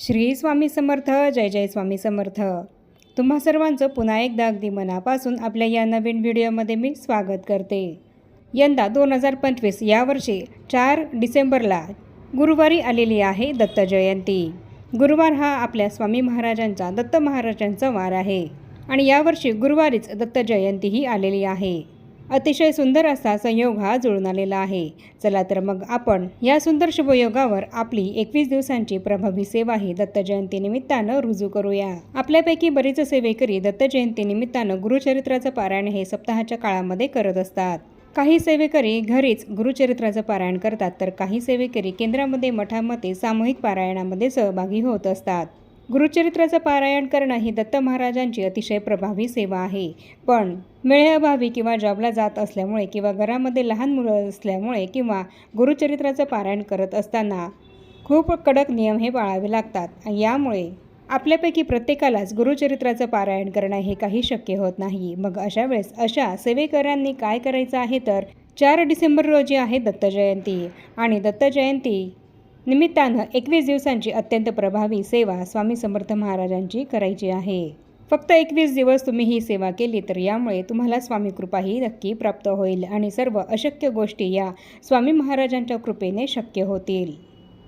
श्री स्वामी समर्थ जय जय स्वामी समर्थ. तुम्हा सर्वांचं पुन्हा एकदा अगदी मनापासून आपल्या या नवीन व्हिडिओमध्ये मी स्वागत करते. यंदा दोन हजार पंचवीस यावर्षी चार डिसेंबरला गुरुवारी आलेली आहे दत्त जयंती. गुरुवार हा आपल्या स्वामी महाराजांचा दत्त महाराजांचा वार आहे. आणि यावर्षी गुरुवारीच दत्त जयंतीही आलेली आहे. अतिशय सुंदर असा संयोग हा जुळून आलेला आहे. चला तर मग आपण या सुंदर शुभयोगावर आपली एकवीस दिवसांची प्रभावी सेवा ही दत्तजयंती निमित्तानं रुजू करूया. आपल्यापैकी बरेच सेवेकरी दत्तजयंती निमित्तानं गुरुचरित्राचं पारायण हे सप्ताहाच्या काळामध्ये करत असतात. काही सेवेकरी घरीच गुरुचरित्राचं पारायण करतात तर काही सेवेकरी केंद्रामध्ये मठामध्ये सामूहिक पारायणामध्ये सहभागी होत असतात. गुरुचरित्राचं पारायण करणं ही दत्त महाराजांची अतिशय प्रभावी सेवा आहे. पण वेळेअभावी किंवा जॉबला जात असल्यामुळे किंवा घरामध्ये लहान मुलं असल्यामुळे किंवा गुरुचरित्राचं पारायण करत असताना खूप कडक नियम हे पाळावे लागतात. आणि यामुळे आपल्यापैकी प्रत्येकालाच गुरुचरित्राचं पारायण करणं हे काही शक्य होत नाही. मग अशा वेळेस अशा सेवेकऱ्यांनी काय करायचं आहे तर चार डिसेंबर रोजी आहे दत्त जयंती आणि दत्त जयंती निमित्तानं एकवीस दिवसांची अत्यंत प्रभावी सेवा स्वामी समर्थ महाराजांची करायची आहे. फक्त एकवीस दिवस तुम्ही ही सेवा केली तर यामुळे तुम्हाला स्वामी कृपा ही नक्की प्राप्त होईल आणि सर्व अशक्य गोष्टी या स्वामी महाराजांच्या कृपेने शक्य होतील.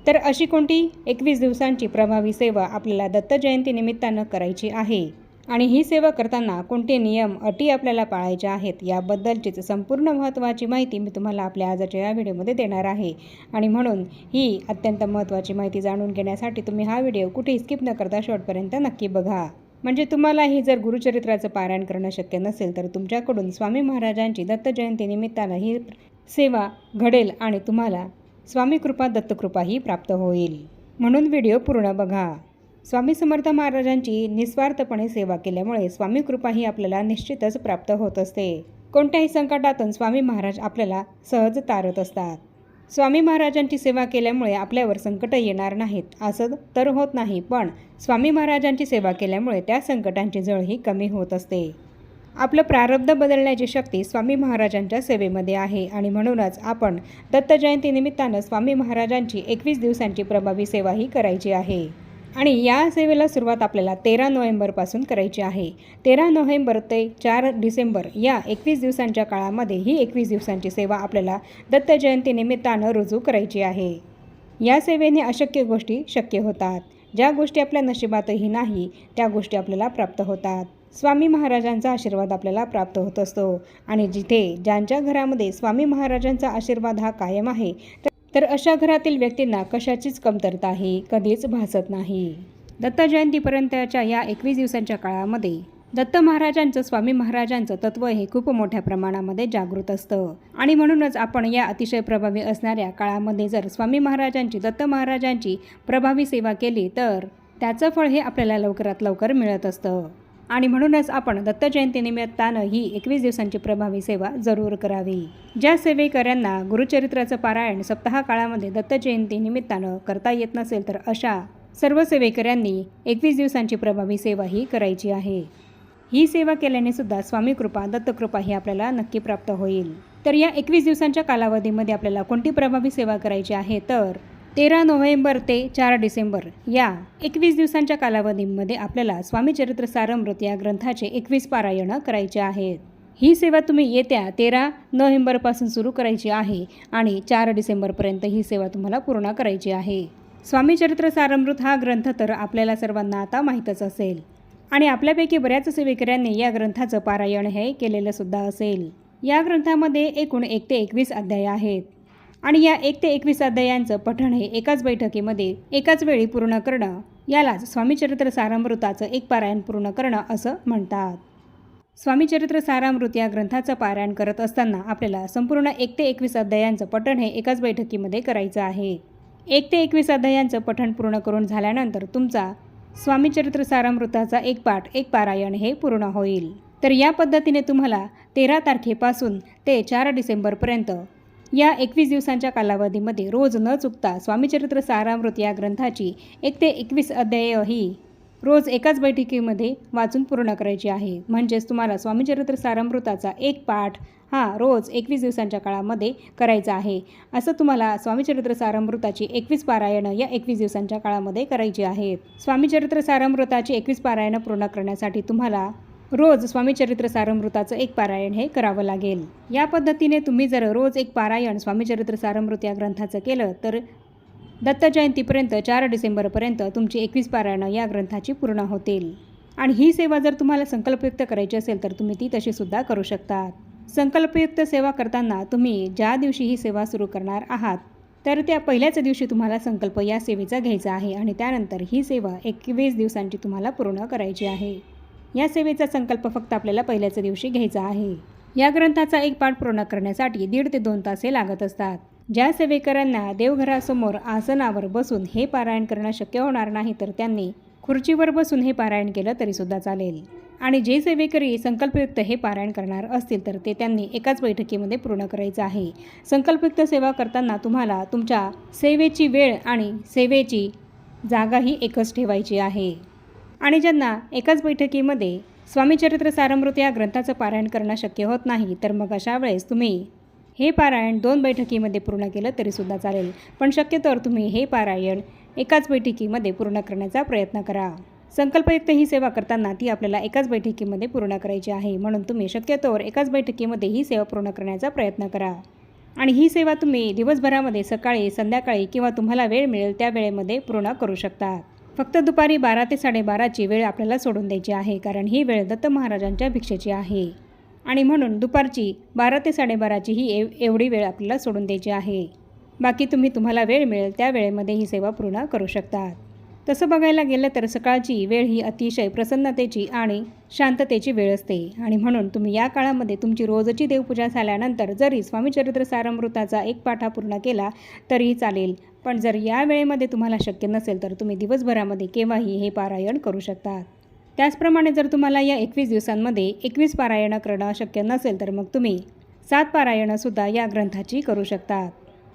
तर अशी कोणती एकवीस दिवसांची प्रभावी सेवा आपल्याला दत्तजयंती निमित्तानं करायची आहे? आणि ही सेवा करताना कोणते नियम अटी आपल्याला पाळायच्या आहेत याबद्दलचीच संपूर्ण महत्त्वाची माहिती मी तुम्हाला आपल्या आजच्या या व्हिडिओमध्ये देणार आहे. आणि म्हणून ही अत्यंत महत्त्वाची माहिती जाणून घेण्यासाठी तुम्ही हा व्हिडिओ कुठेही स्किप न करता शेवटपर्यंत नक्की बघा. म्हणजे तुम्हालाही जर गुरुचरित्राचं पारायण करणं शक्य नसेल तर तुमच्याकडून स्वामी महाराजांची दत्त जयंती ही सेवा घडेल आणि तुम्हाला स्वामी कृपा दत्तकृपा ही प्राप्त होईल. म्हणून व्हिडिओ पूर्ण बघा. स्वामी समर्थ महाराजांची निस्वार्थपणे सेवा केल्यामुळे स्वामी कृपा ही आपल्याला निश्चितच प्राप्त होत असते. कोणत्याही संकटातून स्वामी महाराज आपल्याला सहज तारत असतात. स्वामी महाराजांची सेवा केल्यामुळे आपल्यावर संकट येणार नाहीत असं तर होत नाही पण स्वामी महाराजांची सेवा केल्यामुळे त्या संकटांची जळही कमी होत असते. आपलं प्रारब्ध बदलण्याची शक्ती स्वामी महाराजांच्या सेवेमध्ये आहे आणि म्हणूनच आपण दत्त निमित्तानं स्वामी महाराजांची एकवीस दिवसांची प्रभावी सेवाही करायची आहे. आणि या सेवेला सुरुवात आपल्याला तेरा नोव्हेंबरपासून करायची आहे. तेरा नोव्हेंबर ते चार डिसेंबर या एकवीस दिवसांच्या काळामध्ये ही एकवीस दिवसांची सेवा आपल्याला दत्त जयंती निमित्तानं रुजू करायची आहे. या सेवेने अशक्य गोष्टी शक्य होतात. ज्या गोष्टी आपल्या नशिबातही नाही त्या गोष्टी आपल्याला प्राप्त होतात. स्वामी महाराजांचा आशीर्वाद आपल्याला प्राप्त होत असतो. आणि जिथे ज्यांच्या घरामध्ये स्वामी महाराजांचा आशीर्वाद हा कायम आहे तर अशा घरातील व्यक्तींना कशाचीच कमतरता ही कधीच भासत नाही. दत्त जयंतीपर्यंतच्या या एकवीस दिवसांच्या काळामध्ये दत्त महाराजांचं स्वामी महाराजांचं तत्व हे खूप मोठ्या प्रमाणामध्ये जागृत असतं. आणि म्हणूनच आपण या अतिशय प्रभावी असणाऱ्या काळामध्ये जर स्वामी महाराजांची दत्त महाराजांची प्रभावी सेवा केली तर त्याचं फळ हे आपल्याला लवकरात लवकर मिळत असतं. आणि म्हणूनच आपण दत्त जयंतीनिमित्तानं ही एकवीस दिवसांची प्रभावी सेवा जरूर करावी. ज्या सेवेकऱ्यांना गुरुचरित्राचं पारायण सप्ताह काळामध्ये दत्तजयंती निमित्तानं करता येत नसेल तर अशा सर्व सेवेकऱ्यांनी एकवीस दिवसांची प्रभावी सेवा ही करायची आहे. ही सेवा केल्याने सुद्धा स्वामी कृपा दत्तकृपा ही आपल्याला नक्की प्राप्त होईल. तर या एकवीस दिवसांच्या कालावधीमध्ये आपल्याला कोणती प्रभावी सेवा करायची आहे? तर तेरा नोव्हेंबर ते चार डिसेंबर या एकवीस दिवसांच्या कालावधीमध्ये आपल्याला स्वामी चरित्र सारमृत या ग्रंथाचे एकवीस पारायणं करायचे आहेत. ही सेवा तुम्ही येत्या तेरा नोव्हेंबरपासून सुरू करायची आहे आणि चार डिसेंबरपर्यंत ही सेवा तुम्हाला पूर्ण करायची आहे. स्वामी चरित्र सारमृत हा ग्रंथ तर आपल्याला सर्वांना आता माहीतच असेल. आणि आपल्यापैकी बऱ्याच सेवेकऱ्यांनी या ग्रंथाचं पारायण हे केलेलं सुद्धा असेल. या ग्रंथामध्ये एकूण एक ते एकवीस अध्याय आहेत. आणि या एक ते एकवीस अध्यायांचं पठण हे एकाच बैठकीमध्ये एकाच वेळी पूर्ण करणं यालाच स्वामीचरित्र सारामृताचं एक पारायण पूर्ण करणं असं म्हणतात. स्वामीचरित्र सारामृत या ग्रंथाचं पारायण करत असताना आपल्याला संपूर्ण एक ते एकवीस अध्यायांचं पठण हे एकाच बैठकीमध्ये करायचं आहे. एक ते एकवीस अध्यायांचं पठण पूर्ण करून झाल्यानंतर तुमचा स्वामीचरित्र सारामृताचा एक पाठ एक पारायण हे पूर्ण होईल. तर या पद्धतीने तुम्हाला तेरा तारखेपासून ते चार डिसेंबरपर्यंत या एकवीस दिवसांच्या कालावधीमध्ये रोज न चुकता स्वामीचरित्र सारामृत या ग्रंथाची एक ते एकवीस अध्याय ही रोज एकाच बैठकीमध्ये वाचून पूर्ण करायची आहे. म्हणजेच तुम्हाला स्वामीचरित्र सारामृताचा एक पाठ हा रोज एकवीस दिवसांच्या काळामध्ये करायचा आहे. असं तुम्हाला स्वामीचरित्र सारामृताची एकवीस पारायणं या एकवीस दिवसांच्या काळामध्ये करायची आहेत स्वामीचरित्र सारामृताची एकवीस पारायणं पूर्ण करण्यासाठी तुम्हाला रोज स्वामीचरित्र सारमृताचं एक पारायण हे करावं लागेल. या पद्धतीने तुम्ही जर रोज एक पारायण स्वामीचरित्र सारमृत या ग्रंथाचं केलं तर दत्त जयंतीपर्यंत चार डिसेंबरपर्यंत तुमची एकवीस पारायणं या ग्रंथाची पूर्ण होतील. आणि ही सेवा जर तुम्हाला संकल्पयुक्त करायची असेल तर तुम्ही ती तशीसुद्धा करू शकतात. संकल्पयुक्त सेवा करताना तुम्ही ज्या दिवशी ही सेवा सुरू करणार आहात तर त्या पहिल्याच दिवशी तुम्हाला संकल्प या सेवेचा घ्यायचा आहे आणि त्यानंतर ही सेवा एकवीस दिवसांची तुम्हाला पूर्ण करायची आहे. या सेवेचा संकल्प फक्त आपल्याला पहिल्याच दिवशी घ्यायचा आहे. या ग्रंथाचा एक पाठ पूर्ण करण्यासाठी दीड ते दोन तासे लागत असतात. ज्या सेवेकरांना देवघरासमोर आसनावर बसून हे पारायण करणं शक्य होणार नाही तर त्यांनी खुर्चीवर बसून हे पारायण केलं तरीसुद्धा चालेल. आणि जे सेवेकरी संकल्पयुक्त हे पारायण करणार असतील तर ते त्यांनी एकाच बैठकीमध्ये पूर्ण करायचं आहे. संकल्पयुक्त सेवा करताना तुम्हाला तुमच्या सेवेची वेळ आणि सेवेची जागाही एकच ठेवायची आहे. आणि ज्यांना एकाच बैठकीमध्ये स्वामीचरित्र सारमृत या ग्रंथाचं पारायण करणं शक्य होत नाही तर मग अशा वेळेस तुम्ही हे पारायण दोन बैठकीमध्ये पूर्ण केलं तरीसुद्धा चालेल. पण शक्यतोवर तुम्ही हे पारायण एकाच बैठकीमध्ये पूर्ण करण्याचा प्रयत्न करा. संकल्पयुक्त ही सेवा करताना ती आपल्याला एकाच बैठकीमध्ये पूर्ण करायची आहे म्हणून तुम्ही शक्यतोवर एकाच बैठकीमध्ये ही सेवा पूर्ण करण्याचा प्रयत्न करा. आणि ही सेवा तुम्ही दिवसभरामध्ये सकाळी संध्याकाळी किंवा तुम्हाला वेळ मिळेल त्या वेळेमध्ये पूर्ण करू शकता. फक्त दुपारी बारा ते साडेबाराची वेळ आपल्याला सोडून द्यायची आहे कारण ही वेळ दत्त महाराजांच्या भिक्षेची आहे. आणि म्हणून दुपारची बारा ते साडेबाराची ही एव एवढी वेळ आपल्याला सोडून द्यायची आहे. बाकी तुम्ही तुम्हाला वेळ मिळेल त्या वेळेमध्ये ही सेवा पूर्ण करू शकतात. तसं बघायला गेलं तर सकाळची वेळ ही अतिशय प्रसन्नतेची आणि शांततेची वेळ असते. आणि म्हणून तुम्ही या काळामध्ये तुमची रोजची देवपूजा झाल्यानंतर जरी स्वामीचरित्र सारामृताचा एक पाठा पूर्ण केला तरीही चालेल. पण जर या वेळेमध्ये तुम्हाला शक्य नसेल तर तुम्ही दिवसभरामध्ये केव्हाही हे पारायण करू शकता त्याचप्रमाणे जर तुम्हाला या एकवीस दिवसांमध्ये एकवीस पारायणं करणं शक्य नसेल तर मग तुम्ही सात पारायणंसुद्धा या ग्रंथाची करू शकतात.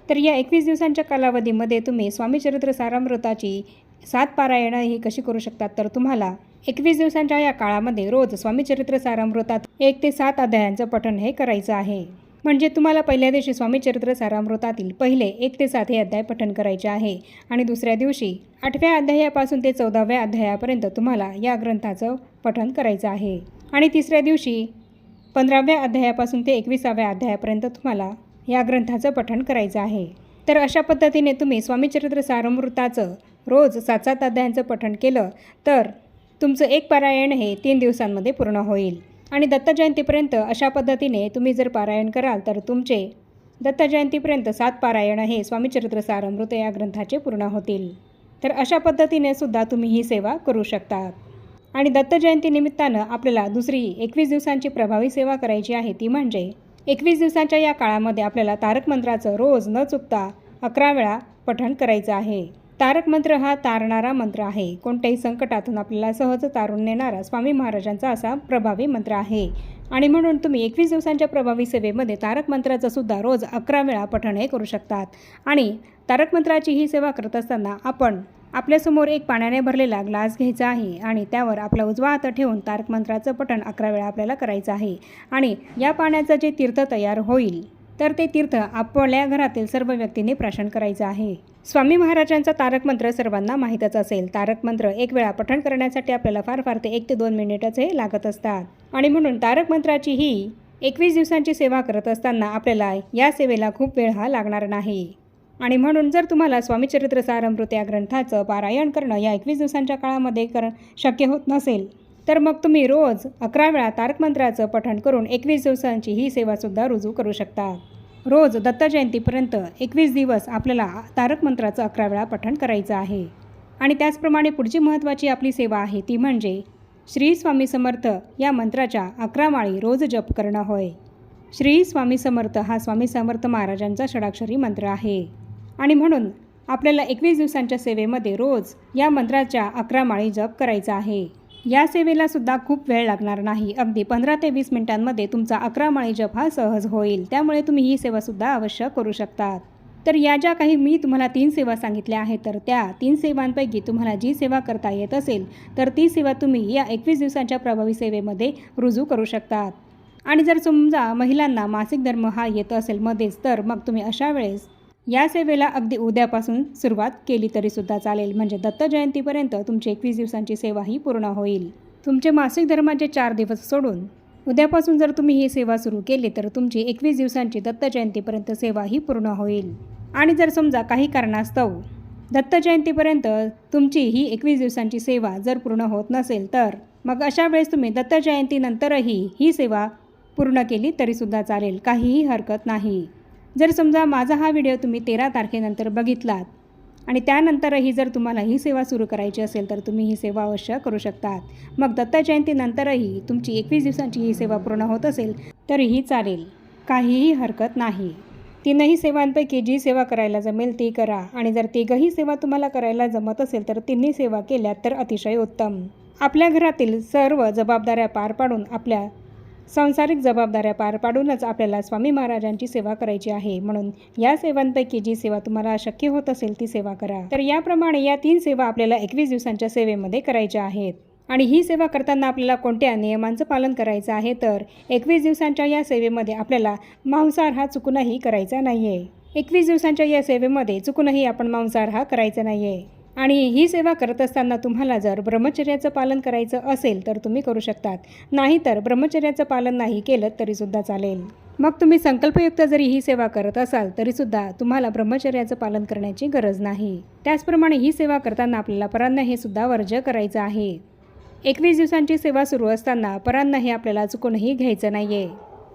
तर या एकवीस दिवसांच्या कालावधीमध्ये तुम्ही स्वामीचरित्र सारामृताची सात पारायणं ही कशी करू शकतात? तर तुम्हाला एकवीस दिवसांच्या या काळामध्ये रोज स्वामीचरित्र सारामृतात एक ते सात अध्यायांचं पठण हे करायचं आहे. म्हणजे तुम्हाला पहिल्या दिवशी स्वामीचरित्र सारामृतातील पहिले एक ते सात हे अध्याय पठण करायचे आहे. आणि दुसऱ्या दिवशी आठव्या अध्यायापासून ते चौदाव्या अध्यायापर्यंत तुम्हाला या ग्रंथाचं पठण करायचं आहे. आणि तिसऱ्या दिवशी पंधराव्या अध्यायापासून ते एकविसाव्या अध्यायापर्यंत तुम्हाला या ग्रंथाचं पठण करायचं आहे. तर अशा पद्धतीने तुम्ही स्वामीचरित्र सारामृताचं रोज सात सात अध्यायांचं पठण केलं तर तुमचं एक पारायण हे तीन दिवसांमध्ये पूर्ण होईल. आणि दत्तजयंतीपर्यंत अशा पद्धतीने तुम्ही जर पारायण कराल तर तुमचे दत्त जयंतीपर्यंत सात पारायण हे स्वामीचरित्र सारामृत या ग्रंथाचे पूर्ण होतील. तर अशा पद्धतीने सुद्धा तुम्ही ही सेवा करू शकता आणि दत्तजयंतीनिमित्तानं आपल्याला दुसरी एकवीस दिवसांची प्रभावी सेवा करायची आहे ती म्हणजे एकवीस दिवसांच्या या काळामध्ये आपल्याला तारक मंत्राचं रोज न चुकता अकरा वेळा पठण करायचं आहे. तारक मंत्र हा तारणारा मंत्र आहे. कोणत्याही संकटातून आपल्याला सहज तारून नेणारा स्वामी महाराजांचा असा प्रभावी मंत्र आहे. आणि म्हणून तुम्ही एकवीस दिवसांच्या प्रभावी सेवेमध्ये तारक मंत्राचं सुद्धा रोज अकरा वेळा पठण हे करू शकतात. आणि तारक मंत्राची ही सेवा करत असताना आपण आपल्यासमोर एक पाण्याने भरलेला ग्लास घ्यायचा आहे आणि त्यावर आपला उजवा हात ठेवून तारक मंत्राचं पठण अकरा वेळा आपल्याला करायचं आहे. आणि या पाण्याचं जे तीर्थ तयार होईल तर ते तीर्थ आपल्या घरातील सर्व व्यक्तींनी प्राशन करायचं आहे. स्वामी महाराजांचा तारक मंत्र सर्वांना माहीतच असेल. तारक मंत्र एक वेळा पठण करण्यासाठी आपल्याला फार फार ते एक ते दोन मिनिटच हे लागत असतात. आणि म्हणून तारक मंत्राची ही एकवीस दिवसांची सेवा करत असताना आपल्याला या सेवेला खूप वेळ हा लागणार नाही. आणि म्हणून जर तुम्हाला स्वामीचरित्र सारमृत या ग्रंथाचं पारायण करणं या एकवीस दिवसांच्या काळामध्ये कर शक्य होत नसेल तर मग तुम्ही रोज अकरा वेळा तारक मंत्राचं पठण करून एकवीस दिवसांची ही सेवासुद्धा रुजू करू शकता. रोज दत्तजयंतीपर्यंत एकवीस दिवस आपल्याला तारक मंत्राचं अकरा वेळा पठण करायचं आहे. आणि त्याचप्रमाणे पुढची महत्त्वाची आपली सेवा आहे ती म्हणजे श्री स्वामी समर्थ या मंत्राच्या अकरा माळी रोज जप करणं होय. श्री स्वामी समर्थ हा स्वामी समर्थ महाराजांचा षडाक्षरी मंत्र आहे. आणि म्हणून आपल्याला एकवीस दिवसांच्या सेवेमध्ये रोज या मंत्राच्या अकरा माळी जप करायचा आहे. या सेवेला सुद्धा खूप वेळ लागणार नाही. अगदी पंधरा ते वीस मिनिटांमध्ये तुमचा अकरा माळी जप हा सहज होईल. त्यामुळे तुम्ही ही सेवासुद्धा अवश्य करू शकतात. तर या ज्या काही मी तुम्हाला तीन सेवा सांगितल्या आहेत तर त्या तीन सेवांपैकी तुम्हाला जी सेवा करता येत असेल तर ती सेवा तुम्ही या एकवीस दिवसांच्या प्रभावी सेवेमध्ये रुजू करू शकतात. आणि जर समजा महिलांना मासिक धर्म हा येत असेल मध्येच तर मग तुम्ही अशा वेळेस या सेवेला अगदी उद्यापासून सुरुवात केली तरीसुद्धा चालेल. म्हणजे दत्त जयंतीपर्यंत तुमची एकवीस दिवसांची सेवा ही पूर्ण होईल. तुमचे मासिक धर्माचे चार दिवस सोडून उद्यापासून जर तुम्ही ही सेवा सुरू केली तर तुमची एकवीस दिवसांची दत्त जयंतीपर्यंत सेवा ही पूर्ण होईल. आणि जर समजा काही कारणास्तव दत्त जयंतीपर्यंत तुमची ही एकवीस दिवसांची सेवा जर पूर्ण होत नसेल तर मग अशा वेळेस तुम्ही दत्त जयंतीनंतरही ही सेवा पूर्ण केली तरीसुद्धा चालेल. काहीही हरकत नाही. जर समजा माझा हा व्हिडिओ तुम्ही तेरा तारखेनंतर बघितलात आणि त्यानंतरही जर तुम्हाला ही सेवा सुरू करायची असेल तर तुम्ही ही सेवा अवश्य करू शकतात. मग दत्त जयंतीनंतरही तुमची एकवीस दिवसांची ही सेवा पूर्ण होत असेल तरीही चालेल. काहीही हरकत नाही. तीनही सेवांपैकी जी सेवा करायला जमेल ती करा आणि जर तिघही सेवा तुम्हाला करायला जमत असेल तर तिन्ही सेवा केल्यात तर अतिशय उत्तम. आपल्या घरातील सर्व जबाबदाऱ्या पार पाडून आपल्या सांसारिक जबाबदाऱ्या पार पाडूनच आपल्याला स्वामी महाराजांची सेवा करायची आहे. म्हणून या सेवांपैकी जी सेवा तुम्हाला शक्य होत असेल ती सेवा करा. तर याप्रमाणे या तीन सेवा आपल्याला एकवीस दिवसांच्या सेवेमध्ये करायच्या आहेत. आणि ही सेवा करताना आपल्याला कोणत्या नियमांचं पालन करायचं आहे? तर एकवीस दिवसांच्या या सेवेमध्ये आपल्याला मांसाहार हा चुकूनही करायचा नाही आहे एकवीस दिवसांच्या या सेवेमध्ये चुकूनही आपण मांसाहार हा करायचा नाही आहे आणि ही सेवा करत असताना तुम्हाला जर ब्रह्मचर्याचं पालन करायचं असेल तर तुम्ही करू शकतात. नाहीतर ब्रह्मचर्याचं पालन नाही केलं तरीसुद्धा चालेल. मग तुम्ही संकल्पयुक्त जरी ही सेवा करत असाल तरीसुद्धा तुम्हाला ब्रह्मचर्याचं पालन करण्याची गरज नाही. त्याचप्रमाणे ही सेवा करताना आपल्याला परांना हे सुद्धा वर्ज्य करायचं आहे. एकवीस दिवसांची सेवा सुरू असताना परांना हे आपल्याला चुकूनही घ्यायचं नाही आहे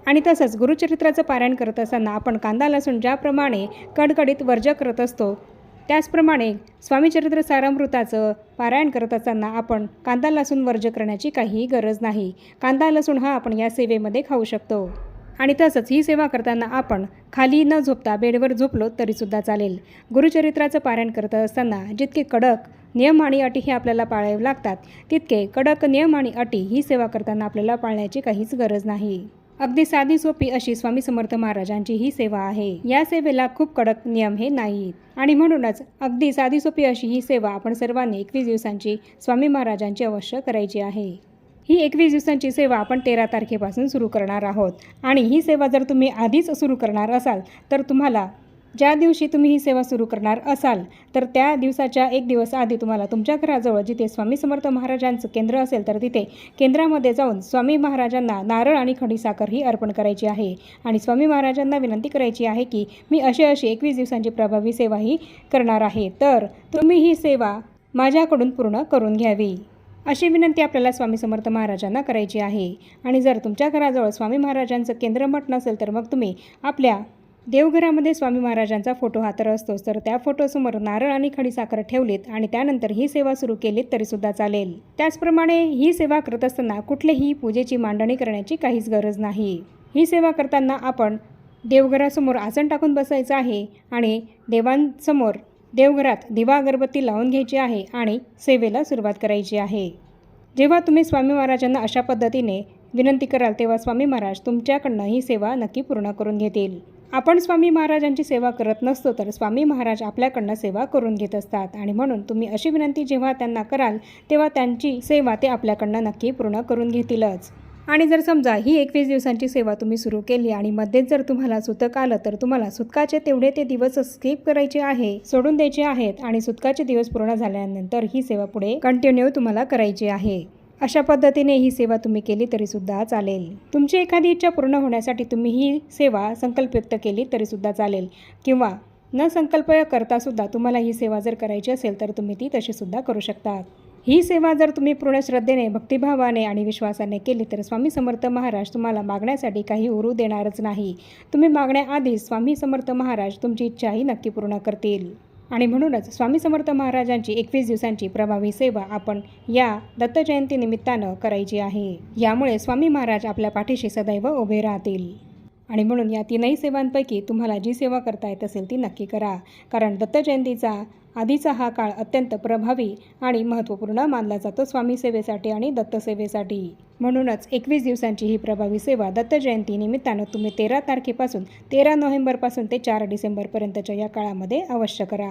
आणि तसंच गुरुचरित्राचं पारायण करत असताना आपण कांदा लसूण ज्याप्रमाणे कडकडीत वर्ज्य करत असतो त्याचप्रमाणे स्वामीचरित्र सारामृताचं पारायण करत असताना आपण कांदा लसूण वर्ज करण्याची काहीही गरज नाही. कांदा लसूण हा आपण या सेवेमध्ये खाऊ शकतो. आणि तसंच ही सेवा करताना आपण खाली न झोपता बेडवर झोपलो तरीसुद्धा चालेल. गुरुचरित्राचं पारायण करत असताना जितके कडक नियम आणि अटी हे आपल्याला पाळावे लागतात तितके कडक नियम आणि अटी ही सेवा करताना आपल्याला पाळण्याची काहीच गरज नाही. अगदी साधी सोपी अशी स्वामी समर्थ महाराजांची ही सेवा आहे. या सेवेला खूप कडक नियम हे नाहीत. आणि म्हणूनच अगदी साधी सोपी अशी ही सेवा आपण सर्वांनी एकवीस दिवसांची स्वामी महाराजांची अवश्य करायची आहे. ही एकवीस दिवसांची सेवा आपण तेरा तारखेपासून सुरू करणार आहोत. आणि ही सेवा जर तुम्ही आधीच सुरू करणार असाल तर तुम्हाला ज्या दिवशी तुम्ही ही सेवा सुरू करणार असाल तर त्या दिवसाच्या एक दिवस आधी तुम्हाला तुमच्या घराजवळ जिथे स्वामी समर्थ महाराजांचं केंद्र असेल तर तिथे केंद्रामध्ये जाऊन स्वामी महाराजांना नारळ आणि खडीसाखर ही अर्पण करायची आहे. आणि स्वामी महाराजांना विनंती करायची आहे की मी अशी अशी एकवीस दिवसांची प्रभावी सेवा ही करणार आहे तर तुम्ही ही सेवा माझ्याकडून पूर्ण करून घ्यावी. अशी विनंती आपल्याला स्वामी समर्थ महाराजांना करायची आहे. आणि जर तुमच्या घराजवळ स्वामी महाराजांचं केंद्र मठ नसेल तर मग तुम्ही आपल्या देवघरामध्ये स्वामी महाराजांचा फोटो हा तर असतोच. तर त्या फोटोसमोर नारळ आणि खडीसाखर ठेवलीत आणि त्यानंतर ही सेवा सुरू केलीत तरीसुद्धा चालेल. त्याचप्रमाणे ही सेवा करत असताना कुठलेही पूजेची मांडणी करण्याची काहीच गरज नाही. ही सेवा करताना आपण देवघरासमोर आसन टाकून बसायचं आहे आणि देवांसमोर देवघरात दिवा अगरबत्ती लावून घ्यायची आहे आणि सेवेला सुरुवात करायची आहे. जेव्हा तुम्ही स्वामी महाराजांना अशा पद्धतीने विनंती कराल तेव्हा स्वामी महाराज तुमच्याकडनं ही सेवा नक्की पूर्ण करून घेतील. आपण स्वामी महाराजांची सेवा करत नसतो तर स्वामी महाराज आपल्याकडनं सेवा करून घेत असतात. आणि म्हणून तुम्ही अशी विनंती जेव्हा त्यांना कराल तेव्हा त्यांची सेवा ते आपल्याकडनं नक्की पूर्ण करून घेतीलच. आणि जर समजा ही एकवीस दिवसांची सेवा तुम्ही सुरू केली आणि मध्येच जर तुम्हाला सुतक आलं तर तुम्हाला सुतकाचे तेवढे ते दिवस स्किप करायचे आहे सोडून द्यायचे आहेत आणि सुतकाचे दिवस पूर्ण झाल्यानंतर ही सेवा पुढे कंटिन्यू तुम्हाला करायची आहे. अशा पद्धतीने ही सेवा तुम्ही केली तरीसुद्धा चालेल. तुमची एखादी इच्छा पूर्ण होण्यासाठी तुम्ही ही सेवा संकल्पयुक्त केली तरीसुद्धा चालेल. किंवा न संकल्प करतासुद्धा तुम्हाला ही सेवा जर करायची असेल तर तुम्ही ती तशीसुद्धा करू शकता ही सेवा जर तुम्ही पूर्ण श्रद्धेने भक्तिभावाने आणि विश्वासाने केली तर स्वामी समर्थ महाराज तुम्हाला मागण्यासाठी काही उरू देणारच नाही. तुम्ही मागण्याआधी स्वामी समर्थ महाराज तुमची इच्छाही नक्की पूर्ण करतील. आणि म्हणूनच स्वामी समर्थ महाराजांची एकवीस दिवसांची प्रभावी सेवा आपण या दत्तजयंतीनिमित्तानं निमित्तानं करायची आहे. यामुळे स्वामी महाराज आपल्या पाठीशी सदैव उभे राहतील. आणि म्हणून या तीनही सेवांपैकी तुम्हाला जी सेवा करता येत असेल ती नक्की करा. कारण दत्तजयंतीचा आधीचा हा काळ अत्यंत प्रभावी आणि महत्त्वपूर्ण मानला जातो स्वामी सेवेसाठी आणि दत्तसेवेसाठी म्हणूनच एकवीस दिवसांची ही प्रभावी सेवा दत्त जयंती निमित्तानं तुम्ही तेरा तारखेपासून तेरा नोव्हेंबरपासून ते चार डिसेंबरपर्यंतच्या या काळामध्ये अवश्य करा.